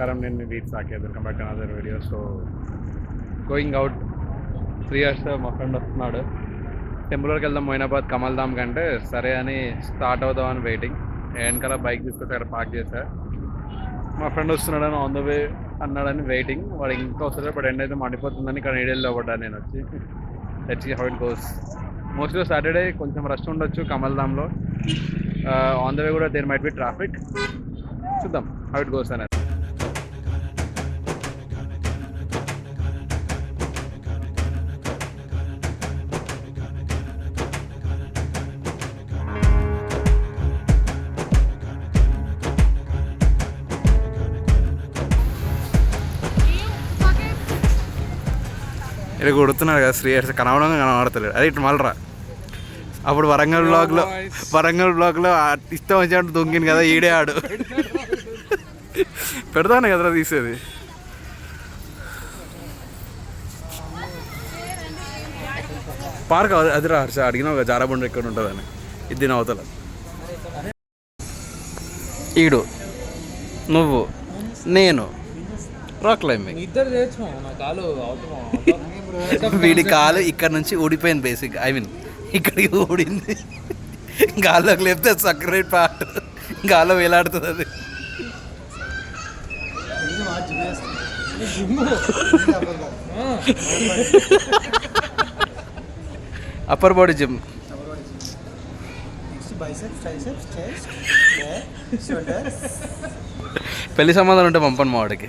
నమస్కారం నేను మీ wheat Saketh welcome back another video so going out three years మా ఫ్రెండ్ వస్తున్నాడు. టెంపుల్కి వెళ్దాం మొయినాబాద్ కమల్ ధామ్ కంటే సరే అని స్టార్ట్ అవుదాం అని వెయిటింగ్ వెనకాల బైక్ తీసుకొచ్చి అక్కడ పార్క్ చేశా. మా ఫ్రెండ్ వస్తున్నాడని ఆన్ ద వే అన్నాడని వెయిటింగ్ వాడు ఇంకా వస్తాడు బట్ ఎండ్ అయితే మండిపోతుందని ఇక్కడ నీడల్లో పడ్డా నేను వచ్చి. Let's how it goes mostly Saturday కొంచెం రష్ ఉండొచ్చు కమల్ ధామ్లో ఆన్ ద వే కూడా దేర్ మైట్ బి ట్రాఫిక్ చూద్దాం హౌ ఇట్ గోస్ అనేది ఇక్కడ కొడుతున్నాడు కదా శ్రీ శ్రీహర్ష కనవడం కనబడతలేడు. అదే ఇటు మళ్ళరా. అప్పుడు వరంగల్ బ్లాక్లో వరంగల్ బ్లాక్లో ఇష్టం వచ్చినట్టు దొంగిన కదా ఈడే ఆడు. పెడతాను కదరా తీసేది. పార్క్ అది- అది రా హర్ష అడిగిన ఒక జారాబండ ఎక్కడ ఉంటుందని. ఇది దీని అవతల. ఈడు నువ్వు నేను రాక్ క్లైంబింగ్ ఇద్దరు చేయొచ్చు కాలు వీడి కాలు ఇక్కడ నుంచి ఊడిపోయింది బేసిక్ ఐ మీన్ ఇక్కడికి ఊడింది. గాల్లోకి లేపితే సక్రేట్ పార్ట్ గాల్లో వేలాడుతుంది అది. అప్పర్ బాడీ జిమ్ పెళ్ళి సంబంధాలు ఉంటే పంపను మా వాడికి.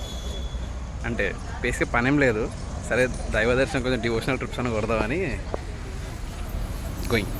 అంటే బేసిక్ పనేం లేదు. సరే దైవ దర్శనం కొంచెం డివోషనల్ ట్రిప్స్ అని కొడదామని గోయింగ్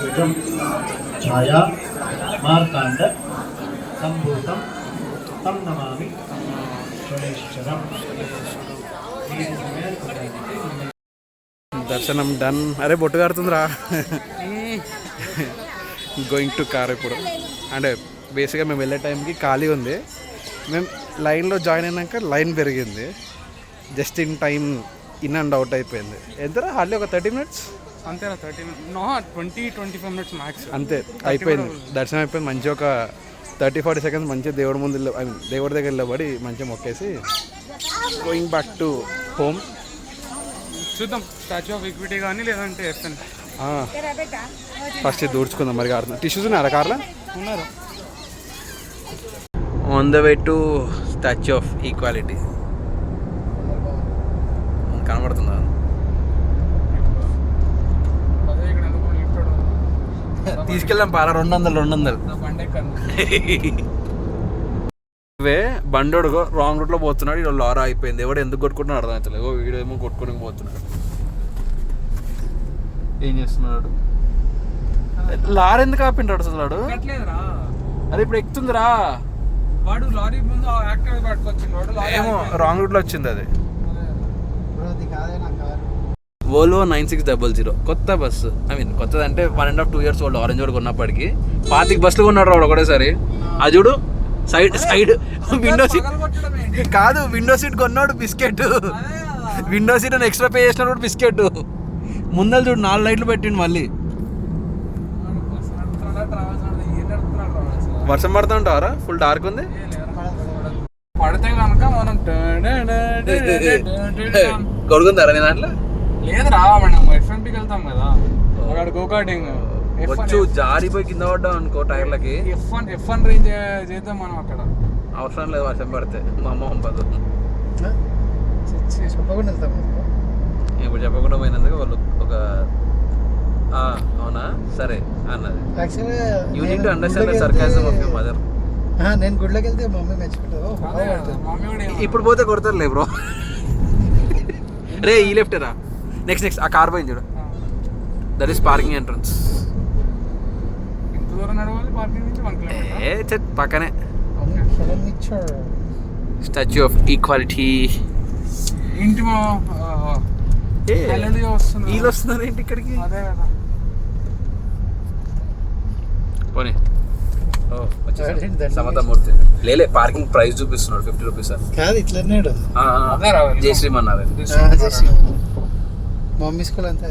ఘటం ఛాయా మార్తాండ సంభూతం తం నమామి స్వరేశ్వరం దర్శనం డన్ అరే బొట్టు కారుతుందిరా గోయింగ్ టు కార్ ఇప్పుడు అంటే బేసిక్గా మేము వెళ్ళే టైంకి ఖాళీ ఉంది మేము లైన్లో జాయిన్ అయినాక లైన్ పెరిగింది just in time in and out అయిపోయింది ఎంతరా హార్డ్లీ ఒక థర్టీ మినిట్స్ అంతేనా? Thirty no twenty twenty five minutes max అంతే అయిపోయింది. దర్శనం అయిపోయింది. మంచిగా ఒక థర్టీ ఫార్టీ సెకండ్స్ మంచిగా దేవుడి ముందు ఐ మీన్ దేవుడి దగ్గర నిలబడి మంచిగా మొక్కేసి గోయింగ్ బ్యాక్ టు హోమ్ చూద్దాం. స్టాచ్యూ ఆఫ్ ఈక్విటీ కానీ లేదంటే ఫస్ట్ ఇది దూడ్చుకుందాం మరి కారు టిష్యూస్ ఉన్నారా కార్లో? ఉన్నారు. On the way to statue of equality కనబడుతుందా అదే ఇక్కడ ఎందుకు తీసుకెళ్ళాం పారా రెండు వందలు రెండు వందలు. బండి ఎక్కను వే బండోడు రాంగ్ రూట్లో పోతున్నాడు. ఇక్కడ లారా అయిపోయింది ఎవడు ఎందుకు కొట్టుకుంటున్నాడు అర్థం అవుతలేదు ఓ వీడేమో కొట్టుకుని పోతున్నాడు. ఏం చేస్తున్నాడు? లారీ ఎందుకు ఆపిండాడు అసలు వాడు? అది ఇప్పుడు ఎక్కుతుందిరా. వాడు లారీ ముందు యాక్టివ్ వాడు ఏమో రాంగ్ రూట్లో వచ్చింది అది. బ్రో అది కాదే నా కారు ఓలో నైన్ సిక్స్ డబల్ జీరో. కొత్త బస్సు. ఐ మీన్ కొత్తది అంటే one and half two years old orange road కొన్నప్పటికి. పాతిక బస్సులు కొన్నాడు వాడు ఒకటేసారి. అది చూడు సైడ్ సైడ్ విండో సీట్? కాదు విండో సీట్ కొన్నాడు బిస్కెట్. విండో సీట్ అని ఎక్స్ట్రా పే చేసిన కూడా బిస్కెట్ ముందర చూడు నాలుగు లైట్లు పెట్టిండు మళ్ళీ. వర్షం పడుతుంటారా? ఫుల్ డార్క్ ఉంది? పడితే కనుక మనం కొడుకుంటారా నీ దాంట్లో? లేదురా మనం ఎఫ్ఎంపీకి వెళ్తాం కదా. అక్కడ గోకాటింగ్ వచ్చు జారిపోయి కింద పడ్డాం అనుకో టైర్లకి. F one F one range చేద్దాం మనం అక్కడ. అవసరం లేదు వర్షం పడితే. మా అమ్మ పంపదు. చెప్పకుండా వెళ్తాం ఇప్పుడు చెప్పకుండా పోయినందుకు వాళ్ళు ఒక ఆ, అవునా? సరే అన్నది. You need to understand sarcasm of your mother నేను గుడిలోకి వెళ్తే మమ్మీ మెచ్చుకుంటారు. ఇప్పుడు పోతే కొడతారులే బ్రో రే ఈ లెఫ్ట్ రా? నెక్స్ట్ నెక్స్ట్ ఆ కార్ పోయింది చూడు. దట్ ఈస్ పార్కింగ్ ఎంట్రన్స్ ఎంత దూరం నడవాలి పార్కింగ్ నుంచి వన్ కిలోమీటర్ ఏ చెట్ పక్కనే. స్టాచ్యూ ఆఫ్ ఈక్వాలిటీ ఇంటి మా వీళ్ళు వస్తున్నారు ఏంటి ఇక్కడికి? అదే కదా. పోనీ. సమతమూర్తి లేలే పార్కింగ్ ప్రైస్ చూపిస్తున్నాడు ఫిఫ్టీ రూపీస్ కాదు ఇట్లన్నాడు అదే రా వెళ్ళి. జై శ్రీమన్నారు చేసి మమ్మీ స్కూల్ అంతా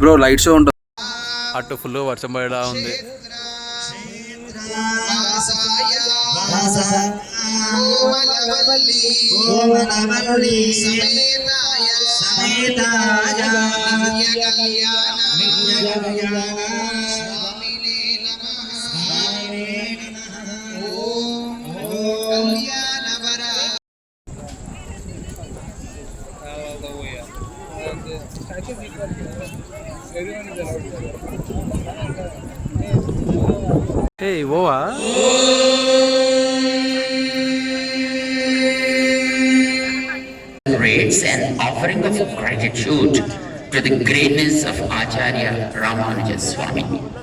బ్రో లైట్ షో ఉంటుంది. అటు ఫుల్ వర్షం పడేలా ఉంది. Celebrates an offering of gratitude to the greatness of Acharya Ramanuja Swami.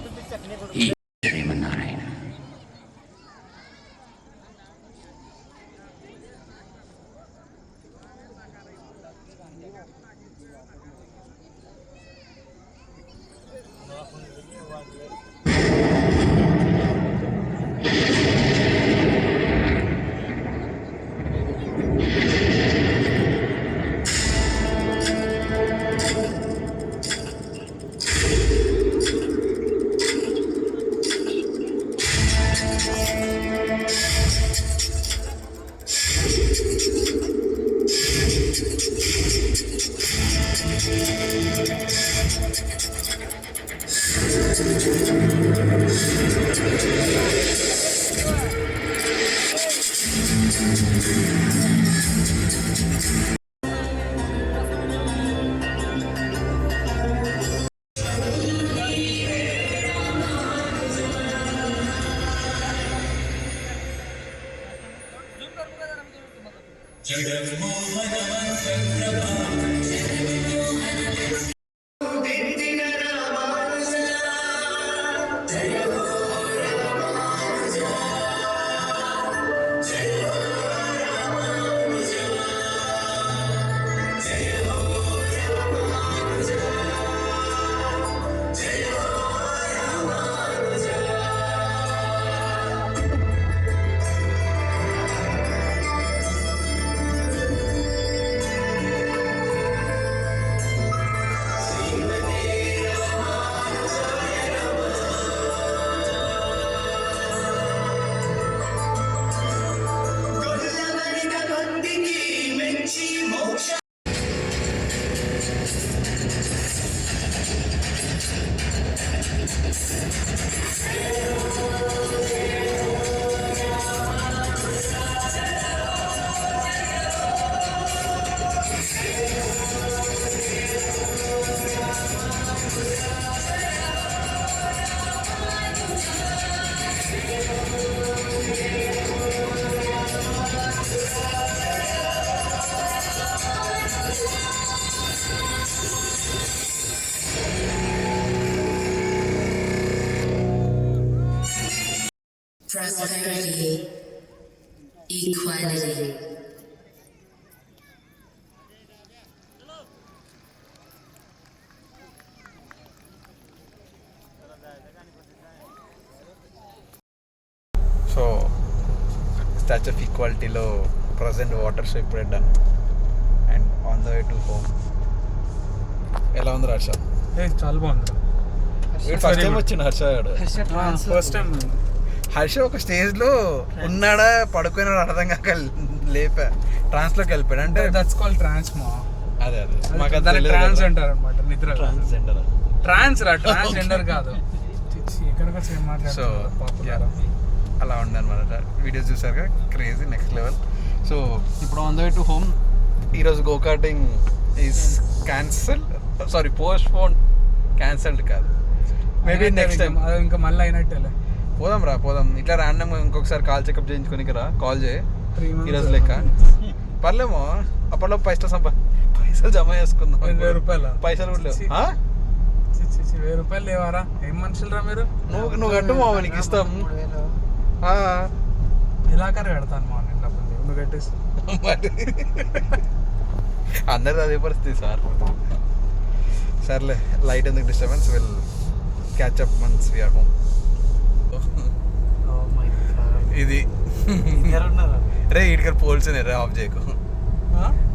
Statue of ఈక్వాలిటీలో present water show ఇప్పుడే done and on the way to home ఎలా ఉంది హర్ష? ఏ చాలా బాగుంది. ఫస్ట్ టైం వచ్చిండు హర్ష ఫస్ట్ టైం హర్ష ఒక స్టేజ్లో ఉన్నాడా పడుకున్నాడా అర్థం కాక లేపా. ట్రాన్స్లోకి వెళ్ళిపోయాడు. అంటే దట్స్ కాల్ ట్రాన్స్ మా. అదే అదే. మాకు దాన్ని ట్రాన్స్. అంటారు అనమాట నిద్ర. ట్రాన్స్జెండర్ ట్రాన్స్ రా ట్రాన్స్ జెండర్ కాదు. ఎక్కడికి వచ్చి ఏం సో మాట్లాడుతున్నారు అలా ఉండే అనమాట వీడియోస్ చూసారుగా? క్రేజీ నెక్స్ట్ లెవెల్ సో ఇప్పుడు on the way to home ఈరోజు go karting is cancel sorry postpone cancelled కాదు మేబీ నెక్స్ట్ టైం అది ఇంకా మళ్ళీ అయినట్టేలే. పోదాం రా పోదాం. ఇట్లా ర్యాండమ్ ఇంకొకసారి కాల్ చెకప్ చేయించుకోనికి రా కాల్ చేయి. ఈరోజు లెక్క. పర్లేమో అప్పట్లో పైసలు సంపా పైసలు జమ చేసుకుందాం వెయ్యి రూపాయల? పైసలు కూడా లేవు? వెయ్యి రూపాయలు లేవారా? ఏం మనుషులు రా మీరు? నువ్వు నువ్వు కట్టు మామ నీకు ఇస్తాం. ఆ. ఇలాకారు కడతాను మా డబ్బులు. నువ్వు కట్టేసి మరి. అందరిది అదే పరిస్థితి సార్. సర్లే లైట్ ఎందుకు డిస్టర్బెన్స్? విల్ క్యాచ్ అప్ మన్స్ వీఆర్ హోమ్ ఇది. రే ఇటుకెళ్ళి పోల్సిన రే ఆఫ్ చేయకు?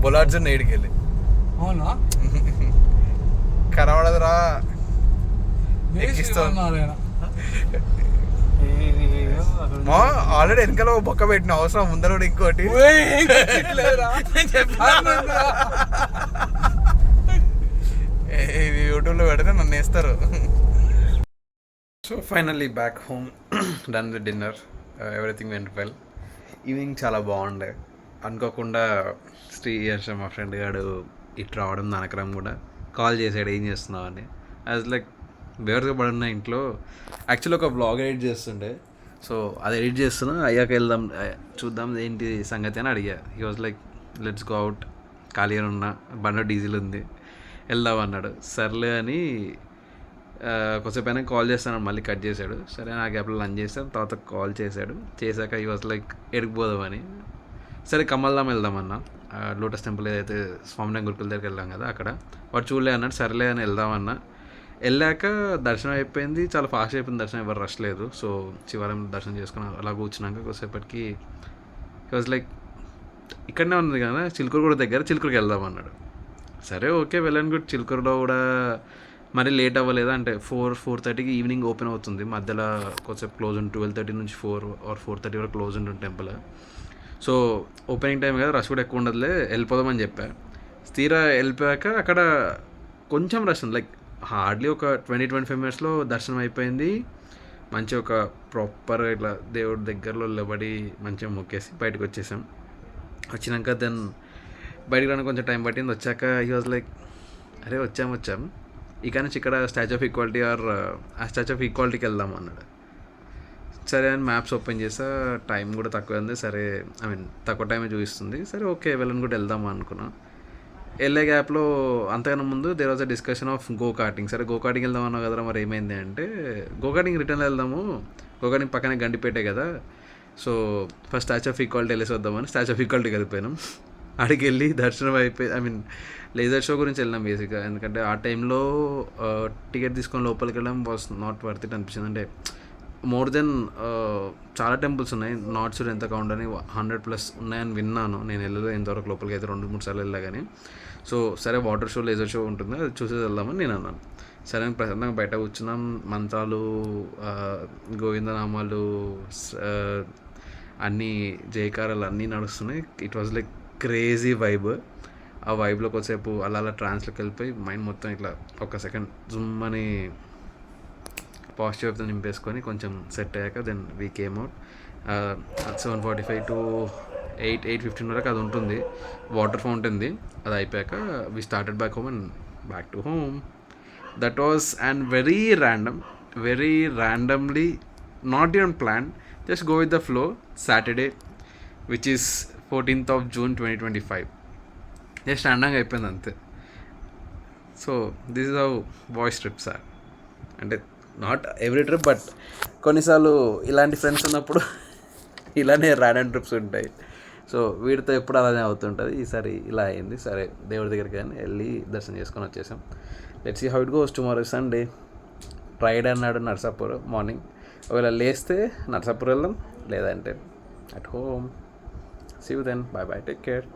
బొలాడ్స్ ఇటుకెళ్ళి అవునా? కనబడదురా. వేసి ఎక్కిస్తాం. ఇవ్వన్నాడు ఆయన. మా ఆల్రెడీ వెనకాల ఒక బొక్క పెట్టిన అవసరం ముందర కూడా ఇంకోటి. ఇది యూట్యూబ్లో పెడితే నన్ను వేస్తారు. So finally back home done with dinner everything went well evening చాలా బాగుండే. అనుకోకుండా శ్రీ హర్ష మా ఫ్రెండ్ గాడు ఇటు రావడం నానకరం కూడా. కాల్ చేశాడు ఏం చేస్తున్నావు అని. యాజ్ లైక్ బేవర్గా పడున్న ఇంట్లో. యాక్చువల్లీ ఒక బ్లాగ్ ఎడిట్ చేస్తుండే. సో అది ఎడిట్ చేస్తున్నా అయ్యాక వెళ్దాం చూద్దాం ఏంటి సంగతి అని అడిగా. He was like let's go out ఖాళీగా ఉన్నా. బండ డీజిల్ ఉంది. వెళ్దాం అన్నాడు. సర్లే అని ఆ, అయినా కాల్ చేస్తాను. మళ్ళీ కట్ చేశాడు. సరే నా గ్యాప్లో లంచ్ చేశాను. తర్వాత కాల్ చేశాడు. చేశాక ఈ వాజ్ లైక్ ఎడిగిపోదామని సరే కమల్దాం వెళ్దామన్నా లోటస్ టెంపుల్ ఏదైతే స్వామినారాయణ గురుకుల దగ్గరికి వెళ్ళాం కదా అక్కడ. వాడు చూడలే అన్నాడు. సర్లే అని వెళ్దామన్నా వెళ్ళాక దర్శనం అయిపోయింది. చాలా ఫాస్ట్ అయిపోయింది దర్శనం. ఎవరు రష్ లేదు. సో శివాలయం దర్శనం చేసుకుని అలా కూర్చున్నాక కొద్దిసేపటికి వాజ్ లైక్ ఇక్కడనే ఉంది కదా చిలుకూరు కూడా దగ్గర చిలుకూరుకి వెళ్దాం అన్నాడు. సరే ఓకే వెళ్ళాను గుడ్. చిలుకూరులో కూడా మరీ లేట్ అవ్వలేదా అంటే ఫోర్ ఫోర్ థర్టీకి ఈవినింగ్ ఓపెన్ అవుతుంది. మధ్యలో కొద్దిసేపు క్లోజ్ ఉంటుంది. ట్వెల్వ్ థర్టీ నుంచి ఫోర్ ఆర్ ఫోర్ థర్టీ వరకు క్లోజ్ ఉంటుంది టెంపుల్ సో ఓపెనింగ్ టైం కదా రష్ కూడా ఎక్కువ ఉండదులే వెళ్ళిపోదామని చెప్పా. తీరా వెళ్ళిపోయాక అక్కడ కొంచెం రష్ ఉంది. లైక్ హార్డ్లీ ఒక ట్వంటీ ట్వంటీ ఫైవ్ మినిట్స్లో దర్శనం అయిపోయింది. మంచి ఒక ప్రాపర్ ఇట్లా దేవుడి దగ్గరలో నిలబడి మంచిగా మొక్కేసి బయటకు వచ్చేసాం. వచ్చినాక దెన్ బయటకు రావడానికి కొంచెం టైం పట్టింది. వచ్చాక ఈ వాజ్ లైక్ అరే వచ్చాం వచ్చాం. ఇక నుంచి ఇక్కడ స్టాచ్యూ ఆఫ్ ఈక్వాలిటీ ఆర్ ఆ స్టాచ్యూ ఆఫ్ ఈక్వాలిటీకి వెళ్దాం అన్నాడు. సరే అని మ్యాప్స్ ఓపెన్ చేసా. టైం కూడా తక్కువ ఉంది సరే ఐ మీన్ తక్కువ టైమే చూపిస్తుంది. సరే ఓకే వెళ్ళని కూడా వెళ్దాం అనుకున్నాను వెళ్ళే గ్యాప్లో అంతకన్నా ముందు there was a discussion of go karting సరే గో కార్టింగ్ వెళ్దాం అన్నావు కదరా మరి ఏమైంది అంటే గో కార్టింగ్ రిటర్న్ వెళ్దాము. గో కార్టింగ్ పక్కనే గండిపేటే కదా. So first statue of equality వెళ్ళేసి వద్దామని స్టాచ్యూ ఆఫ్ ఈక్వాలిటీకి వెళ్ళిపోయినాం. అడిగి వెళ్ళి దర్శనం అయిపోయి ఐ మీన్ లేజర్ షో గురించి వెళ్ళినాం బేసిక్గా ఎందుకంటే ఆ టైంలో టికెట్ uh, తీసుకొని లోపలికి వెళ్ళడం వాస్ నాట్ వర్త్ ఇట్ అనిపించింది. అంటే మోర్ దెన్ చాలా టెంపుల్స్ ఉన్నాయి. నాట్ సూర్ ఎంత కౌంట్ అని హండ్రెడ్ ప్లస్ ఉన్నాయని విన్నాను. నేను వెళ్ళలేదు ఇంతవరకు లోపలికి అయితే రెండు మూడు సార్లు వెళ్ళా కానీ. సో సరే వాటర్ షో లేజర్ షో ఉంటుంది. అది చూసేది వెళ్దామని నేను అన్నాను. సరే అని ప్రశాంతంగా బయట కూర్చున్నాం. మంత్రాలు గోవిందనామాలు అన్నీ జయకారాలు అన్నీ నడుస్తున్నాయి. It was like crazy vibe ఆ వైబ్లో కొద్దిసేపు అలా అలా ట్రాన్స్లోకి వెళ్ళిపోయి మైండ్ మొత్తం ఇట్లా ఒక సెకండ్ జుమ్ అని పాజిటివ్ వైపుతో నింపేసుకొని కొంచెం సెట్ అయ్యాక then we came out seven forty five to eight eight fifteen వరకు అది ఉంటుంది. వాటర్ ఫౌంటైన్ది అది అయిపోయాక we started back home and back to home that was and very random very randomly not even plan just go with the flow Saturday which is fourteenth of June twenty twenty five just ర్యాండంగా అయిపోయింది అంతే. So this is how voice trip sir అంటే not every trip but కొన్నిసార్లు ఇలాంటి friends ఉన్నప్పుడు ఇలానే random trips ఉంటాయి. So వీడితో ఎప్పుడు అలానే అవుతుంటుంది. ఈసారి ఇలా అయింది. సరే దేవుడి దగ్గరికి కానీ వెళ్ళి దర్శనం చేసుకొని వచ్చేసాం. Let's see how it goes tomorrow Sunday ride అన్నాడు నర్సాపూర్ మార్నింగ్ ఒకవేళ లేస్తే నర్సాపూర్ వెళ్దాం. లేదంటే at home see you then bye bye take care